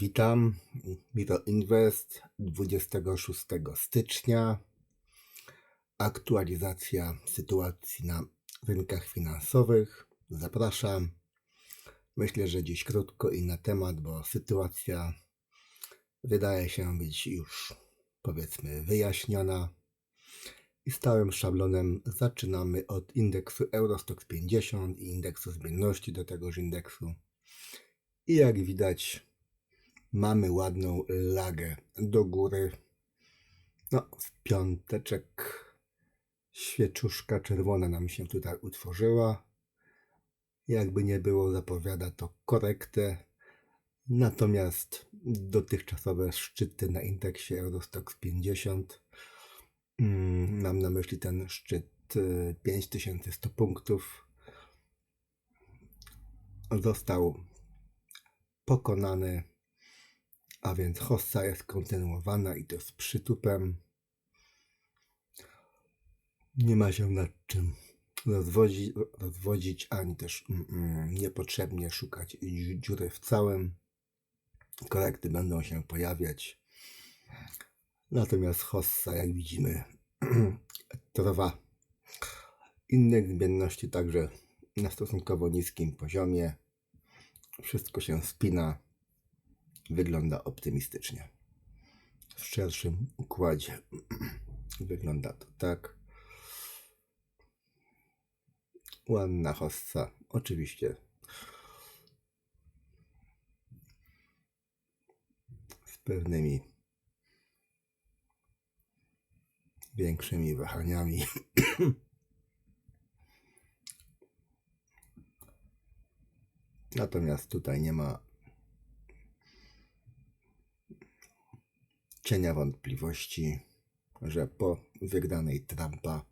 Witam. Miro Invest 26 stycznia. Aktualizacja sytuacji na rynkach finansowych. Zapraszam. Myślę, że dziś krótko i na temat, bo sytuacja wydaje się być już powiedzmy wyjaśniona. I stałym szablonem zaczynamy od indeksu Eurostox 50 i indeksu zmienności do tegoż indeksu. I jak widać, mamy ładną lagę do góry. No, w piąteczek świeczuszka czerwona nam się tutaj utworzyła. Jakby nie było, zapowiada to korektę. Natomiast dotychczasowe szczyty na indeksie Eurostox 50, mm, mam na myśli ten szczyt y, 5100 punktów, został pokonany, a więc hossa jest kontynuowana i to z przytupem. Nie ma się nad czym rozwodzić, rozwodzić ani też mm, mm, niepotrzebnie szukać dzi- dziury w całym. Korekty będą się pojawiać. Natomiast hossa, jak widzimy, trwa. Indeks zmienności także na stosunkowo niskim poziomie. Wszystko się spina. Wygląda optymistycznie. W szerszym układzie wygląda to tak. Ładna hossa. Oczywiście z pewnymi większymi wahaniami. Natomiast tutaj nie ma cienia wątpliwości, że po wygranej Trumpa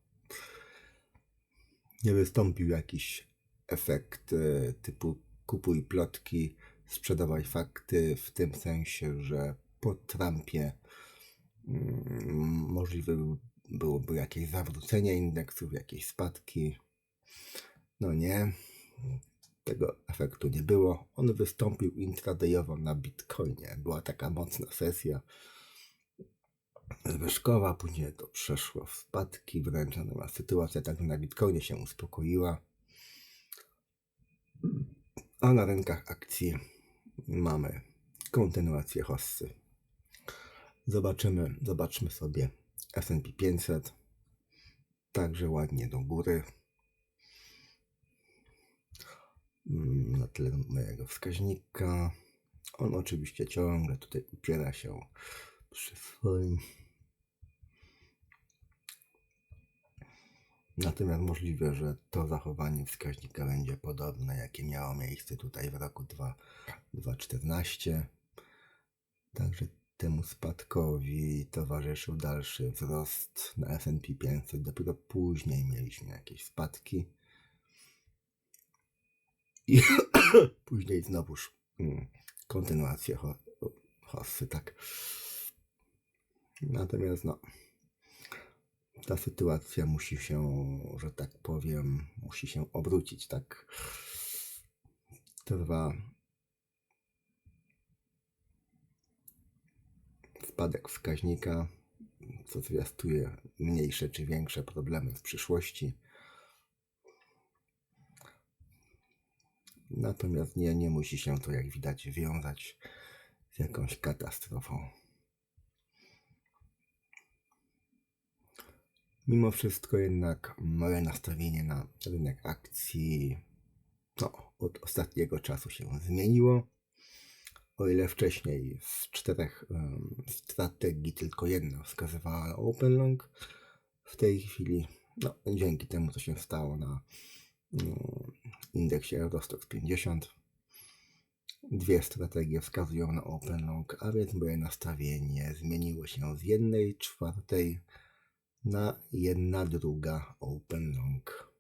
nie wystąpił jakiś efekt e, typu kupuj plotki, sprzedawaj fakty, w tym sensie, że po Trumpie mm, możliwe był- byłoby jakieś zawrócenie indeksów, jakieś spadki. No nie, tego efektu nie było. On wystąpił intradayowo na Bitcoinie. Była taka mocna sesja zwyżkowa, później to przeszło w spadki wręcz, natomiast sytuacja także na Bitcoinie się uspokoiła. A na rynkach akcji mamy kontynuację hossy. Zobaczymy, zobaczmy sobie S&P 500. Także ładnie do góry. Mm, Na tle mojego wskaźnika. On oczywiście ciągle tutaj upiera się przy swoim. Natomiast możliwe, że to zachowanie wskaźnika będzie podobne, jakie miało miejsce tutaj w roku 2 2014. Także temu spadkowi towarzyszył dalszy wzrost na S&P 500. Dopiero później mieliśmy jakieś spadki. I później znowuż mm, kontynuację ho- hossy, tak. Natomiast no, ta sytuacja musi się, że tak powiem, musi się obrócić, tak. Trwa spadek wskaźnika, co zwiastuje mniejsze czy większe problemy w przyszłości. Natomiast nie, nie musi się to, jak widać, wiązać z jakąś katastrofą. Mimo wszystko jednak moje nastawienie na rynek akcji od ostatniego czasu się zmieniło. O ile wcześniej z czterech em, strategii tylko jedna wskazywała open long, w tej chwili, no, dzięki temu, co się stało na mm, indeksie Eurostox 50, dwie strategie wskazują na open long, a więc moje nastawienie zmieniło się z jednej czwartej na jedna druga open long.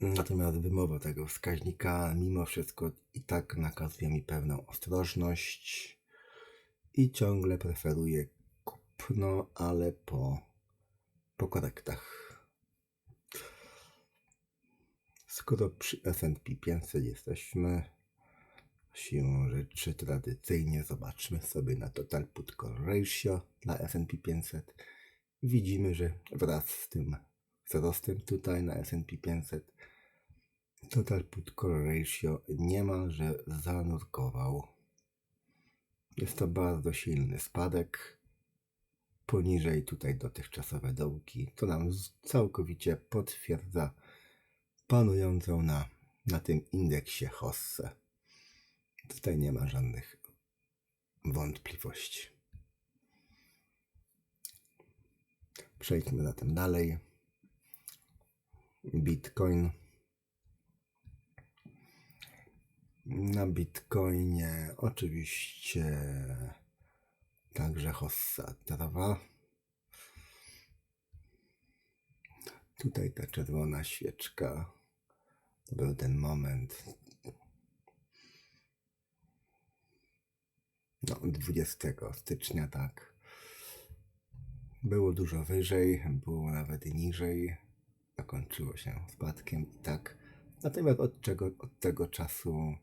Natomiast wymowa tego wskaźnika mimo wszystko i tak nakazuje mi pewną ostrożność i ciągle preferuję kupno, ale po, po korektach. Skoro przy S&P 500 jesteśmy, Siłą rzeczy tradycyjnie zobaczmy sobie na Total Put Call Ratio dla S&P 500. Widzimy, że wraz z tym wzrostem tutaj na S&P 500 Total Put Call Ratio niemalże zanurkował. Jest to bardzo silny spadek poniżej tutaj dotychczasowe dołki. To nam całkowicie potwierdza panującą na, na tym indeksie Hosse. Tutaj nie ma żadnych wątpliwości. Przejdźmy zatem dalej. Bitcoin. Na Bitcoinie oczywiście także hossa trawa. Tutaj ta czerwona świeczka. To był ten moment. No, 20 stycznia, tak. Było dużo wyżej, było nawet niżej. Zakończyło się spadkiem i tak. Natomiast od, czego, od tego czasu,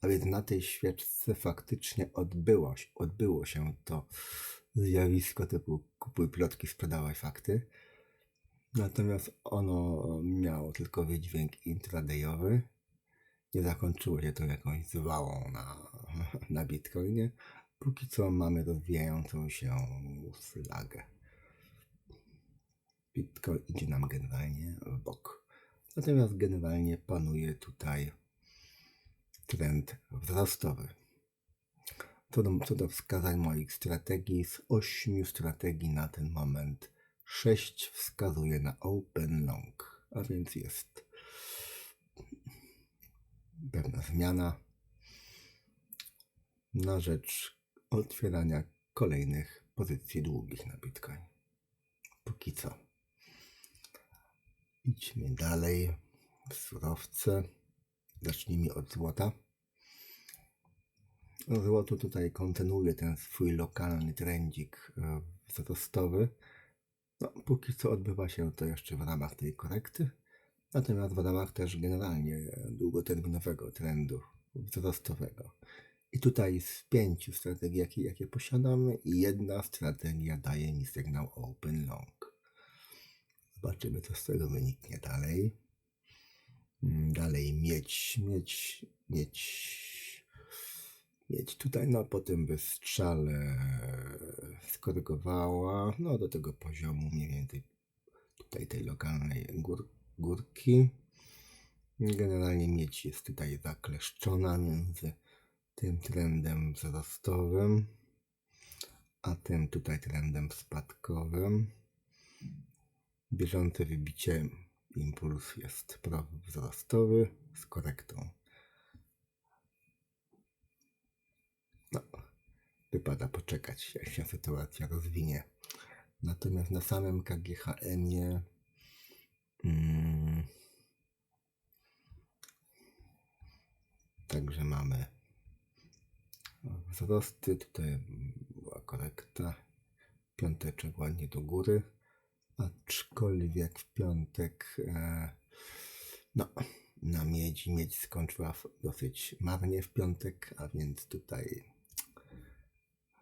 a więc na tej świeczce faktycznie odbyło, odbyło się to zjawisko typu kupuj plotki, sprzedawaj fakty. Natomiast ono miało tylko wydźwięk intradayowy. Nie zakończyło się to jakąś zwałą na, na Bitcoinie. Póki co mamy rozwijającą się flagę. Bitcoin idzie nam generalnie w bok. Natomiast generalnie panuje tutaj trend wzrostowy. Co do, co do wskazań moich strategii, z ośmiu strategii na ten moment sześć wskazuje na open long, a więc jest pewna zmiana na rzecz otwierania kolejnych pozycji długich na Bitcoin. Póki co. Idźmy dalej. Surowce. Zacznijmy od złota. Złoto tutaj kontynuuje ten swój lokalny trendzik e, wzrostowy. No, póki co odbywa się to jeszcze w ramach tej korekty, natomiast w ramach też generalnie długoterminowego trendu wzrostowego. I tutaj z pięciu strategii, jakie, jakie posiadamy, jedna strategia daje mi sygnał open long. Zobaczymy, co z tego wyniknie dalej. Mm, Dalej mieć, mieć, mieć, mieć tutaj, no po tym wystrzale skorygowała, no do tego poziomu mniej więcej tutaj tej lokalnej gór, górki. Generalnie mieć jest tutaj zakleszczona między tym trendem wzrostowym, a tym tutaj trendem spadkowym. Bieżące wybicie impuls jest wzrostowy z korektą. No, wypada poczekać, jak się sytuacja rozwinie. Natomiast na samym KGHM-ie mm, także mamy wzrosty. Tutaj była korekta. Piąteczek ładnie do góry. Aczkolwiek w piątek e, no, na miedzi miedź skończyła dosyć marnie w piątek, a więc tutaj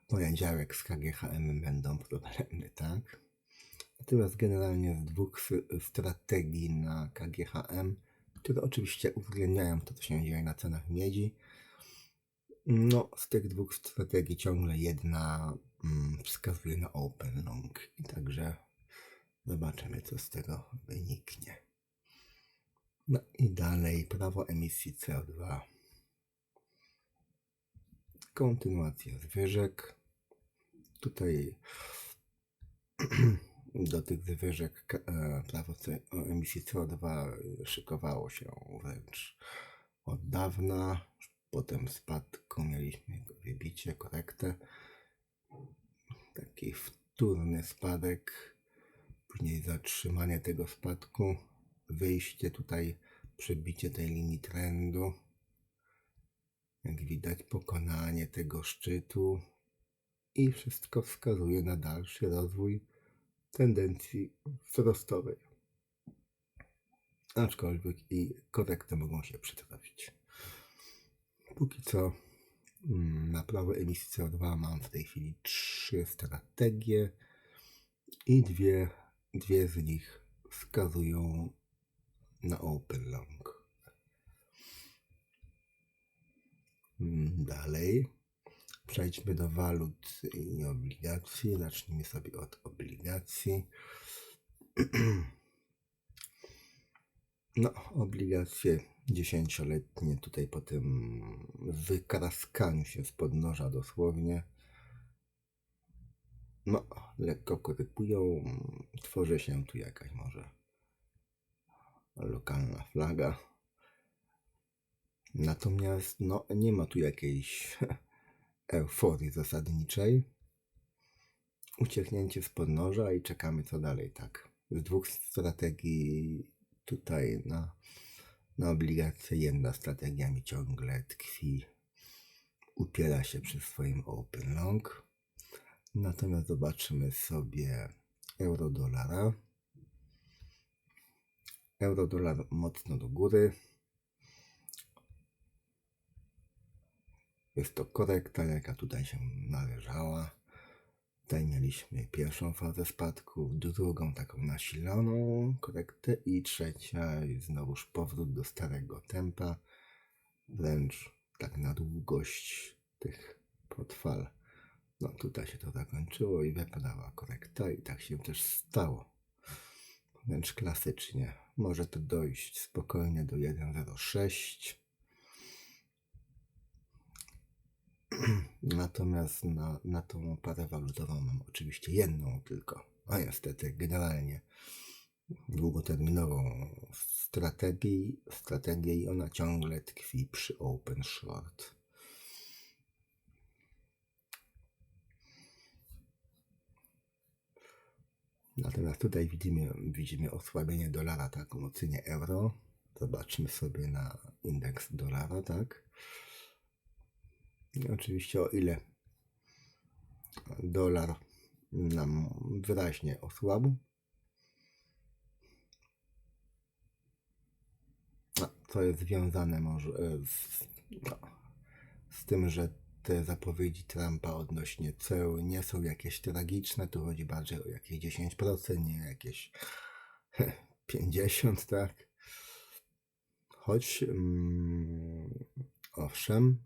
poniedziałek z KGHM będą problemy, tak? Natomiast generalnie z dwóch strategii na KGHM, które oczywiście uwzględniają to, co się dzieje na cenach miedzi, no, z tych dwóch strategii ciągle jedna mm, wskazuje na open long i także zobaczymy, co z tego wyniknie. No i dalej prawo emisji CO2. Kontynuacja zwyżek. Tutaj do tych zwyżek ka- e, prawo C- o emisji CO2 szykowało się wręcz od dawna. Potem spadku mieliśmy wybicie, korektę. Taki wtórny spadek. Później zatrzymanie tego spadku. Wyjście tutaj, przebicie tej linii trendu. Jak widać, pokonanie tego szczytu. I wszystko wskazuje na dalszy rozwój tendencji wzrostowej. Aczkolwiek i korekty mogą się przytrafić. Póki co Mm, Na prawo emisji CO2 mam w tej chwili trzy strategie i dwie, dwie z nich wskazują na open long. Mm, Dalej przejdźmy do walut i obligacji. Zacznijmy sobie od obligacji. No, obligacje dziesięcioletnie tutaj po tym wykraskaniu się z podnoża dosłownie. No, lekko korygują. Tworzy się tu jakaś może lokalna flaga. Natomiast no, nie ma tu jakiejś euforii zasadniczej. Ucieknięcie z podnoża i czekamy co dalej, tak. Z dwóch strategii tutaj na, na obligacje jedna strategia mi ciągle tkwi, upiera się przy swoim open long. Natomiast zobaczymy sobie euro-dolara. Euro-dolar mocno do góry. Jest to korekta, jaka tutaj się należała. Tutaj mieliśmy pierwszą fazę spadku, drugą taką nasiloną korektę i trzecia i znowuż powrót do starego tempa. Wręcz tak na długość tych podfal. No tutaj się to zakończyło i wypadała korekta i tak się też stało. Wręcz klasycznie. Może to dojść spokojnie do 1.06. Natomiast na, na tą parę walutową mam oczywiście jedną tylko. A niestety, generalnie długoterminową strategię, strategię i ona ciągle tkwi przy open short. Natomiast tutaj widzimy, widzimy osłabienie dolara, tak, umocnienie euro. Zobaczmy sobie na indeks dolara, tak. Oczywiście o ile dolar nam wyraźnie osłabł. No, co jest związane może e, z, no, z tym, że te zapowiedzi Trumpa odnośnie ceł nie są jakieś tragiczne, tu chodzi bardziej o jakieś 10%, nie jakieś 50%, tak? Choć, mm, owszem,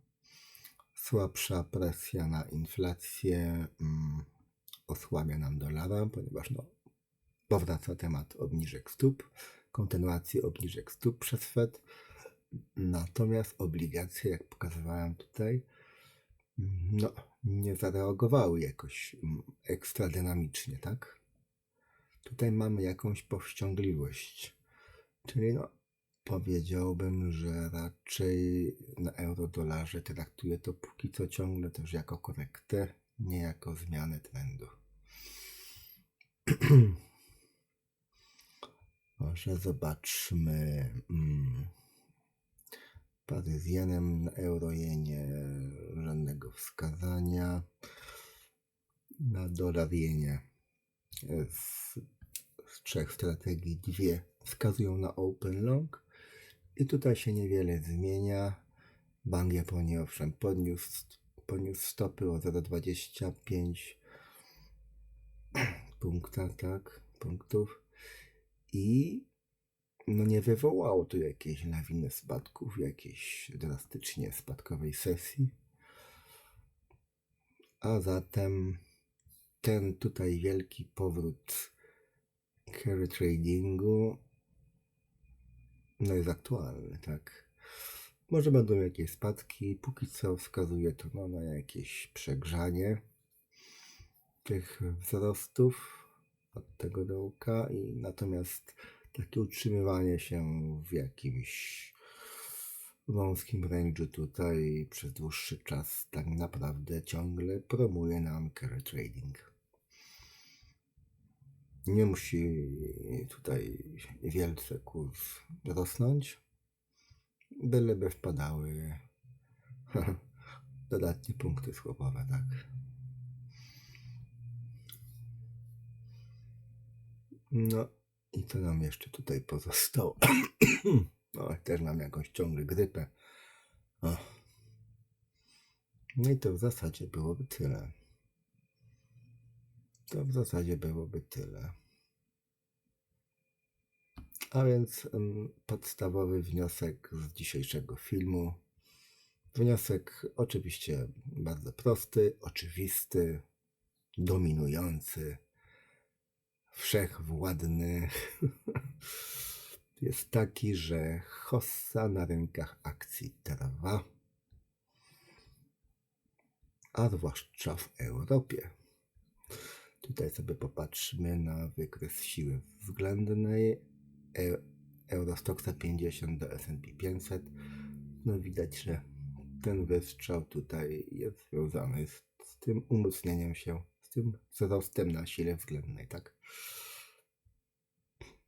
słabsza presja na inflację mm, osłabia nam dolara, ponieważ no, powraca temat obniżek stóp, kontynuacji obniżek stóp przez Fed. Natomiast obligacje, jak pokazywałem tutaj, no, nie zareagowały jakoś mm, ekstra dynamicznie, tak? Tutaj mamy jakąś powściągliwość. Czyli no, powiedziałbym, że raczej na euro-dolarze traktuję to póki co ciągle też jako korektę, nie jako zmianę trendu. Może zobaczmy. Mm, Pary z jenem na euro-jenie żadnego wskazania. Na dolar jenie z, z trzech strategii dwie wskazują na open long. I tutaj się niewiele zmienia. Bank Japonii owszem podniósł, podniósł stopy o 0,25 punkta, tak, punktów. I no nie wywołało to jakiejś lawiny spadków, jakiejś drastycznie spadkowej sesji. A zatem ten tutaj wielki powrót carry tradingu no jest aktualny, tak. Może będą jakieś spadki, póki co wskazuje to no, na jakieś przegrzanie tych wzrostów od tego dołka i natomiast takie utrzymywanie się w jakimś wąskim range'u tutaj przez dłuższy czas tak naprawdę ciągle promuje nam carry trading. Nie musi tutaj wielce kurs rosnąć, byleby wpadały dodatnie punkty słabowe, tak. No i co nam jeszcze tutaj pozostało? no, też mam jakąś ciągle grypę. O. No i to w zasadzie byłoby tyle. To w zasadzie byłoby tyle. A więc podstawowy wniosek z dzisiejszego filmu. Wniosek oczywiście bardzo prosty, oczywisty, dominujący, wszechwładny. Jest taki, że hossa na rynkach akcji trwa, a zwłaszcza w Europie. Tutaj sobie popatrzmy na wykres siły względnej E- Eurostoxa 50 do S&P 500. No widać, że ten wystrzał tutaj jest związany z, z tym umocnieniem się, z tym wzrostem na sile względnej, tak?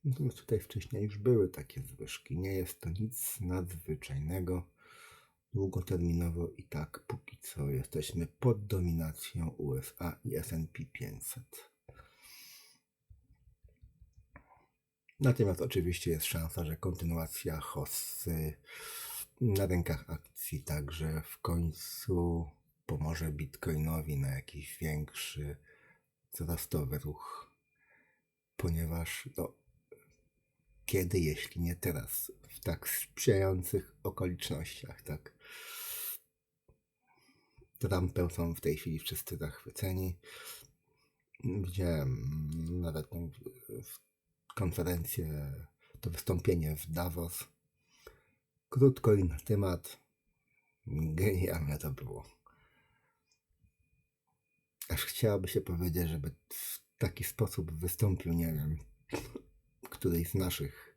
Natomiast tutaj wcześniej już były takie zwyżki. Nie jest to nic nadzwyczajnego. Długoterminowo i tak póki co jesteśmy pod dominacją USA i S&P 500. Natomiast oczywiście jest szansa, że kontynuacja hossy na rynkach akcji także w końcu pomoże Bitcoinowi na jakiś większy wzrostowy ruch, ponieważ no, kiedy, jeśli nie teraz, w tak sprzyjających okolicznościach, tak? Trumpem są w tej chwili wszyscy zachwyceni. Widziałem nawet konferencję, to wystąpienie w Davos. Krótko i na temat. Genialne to było. Aż chciałoby się powiedzieć, żeby w taki sposób wystąpił, nie wiem, któryś z naszych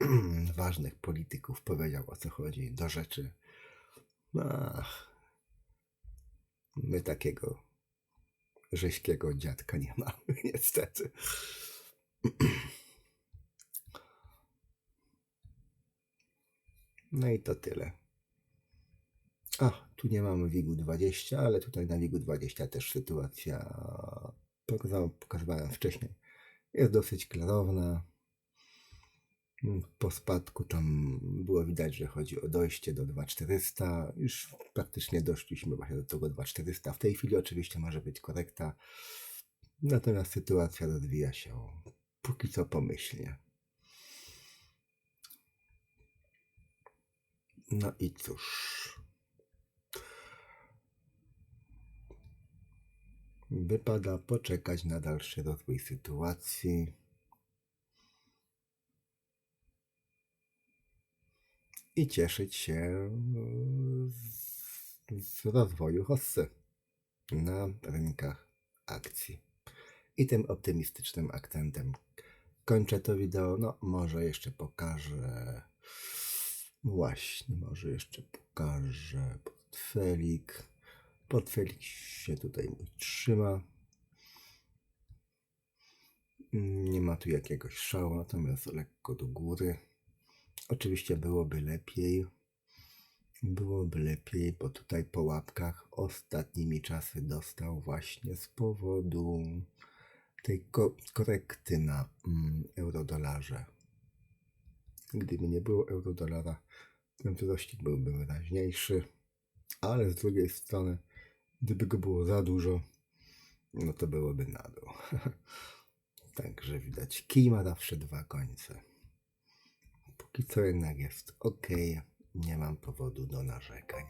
ważnych polityków powiedział o co chodzi do rzeczy. Ach, my takiego rzeźkiego dziadka nie mamy, niestety. No i to tyle. A, tu nie mamy WIG-u 20, ale tutaj na WIG-u 20 też sytuacja, pokazywałem wcześniej, jest dosyć klarowna. Po spadku tam było widać, że chodzi o dojście do 2400. Już praktycznie doszliśmy właśnie do tego 2400. W tej chwili oczywiście może być korekta, natomiast sytuacja rozwija się póki co pomyślnie. No i cóż. Wypada poczekać na dalszy rozwój sytuacji. I cieszyć się z, z rozwoju hossy na rynkach akcji. I tym optymistycznym akcentem kończę to wideo. No, może jeszcze pokażę. Właśnie, może jeszcze pokażę portfelik. Portfelik się tutaj trzyma. Nie ma tu jakiegoś szału, natomiast lekko do góry. Oczywiście byłoby lepiej. Byłoby lepiej, bo tutaj po łapkach ostatnimi czasy dostał właśnie z powodu tej ko korekty na mm, eurodolarze. Gdyby nie było eurodolara, ten wzrost byłby wyraźniejszy, ale z drugiej strony, gdyby go było za dużo, no to byłoby na dół. Także widać, kij ma zawsze dwa końce. Póki co jednak jest ok, nie mam powodu do narzekań.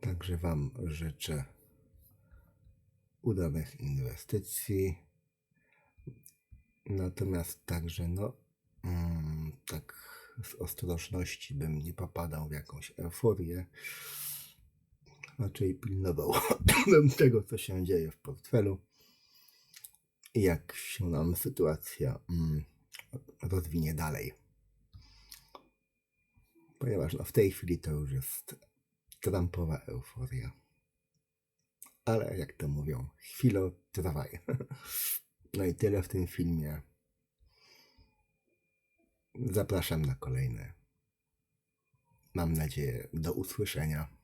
Także Wam życzę udanych inwestycji. Natomiast także, no, mm, tak z ostrożności bym nie popadał w jakąś euforię. Raczej pilnował tego, co się dzieje w portfelu jak się nam sytuacja mm, rozwinie dalej. Ponieważ no, w tej chwili to już jest Trumpowa euforia ale jak to mówią, chwilę trwaj. No i tyle w tym filmie. Zapraszam na kolejne. Mam nadzieję, do usłyszenia.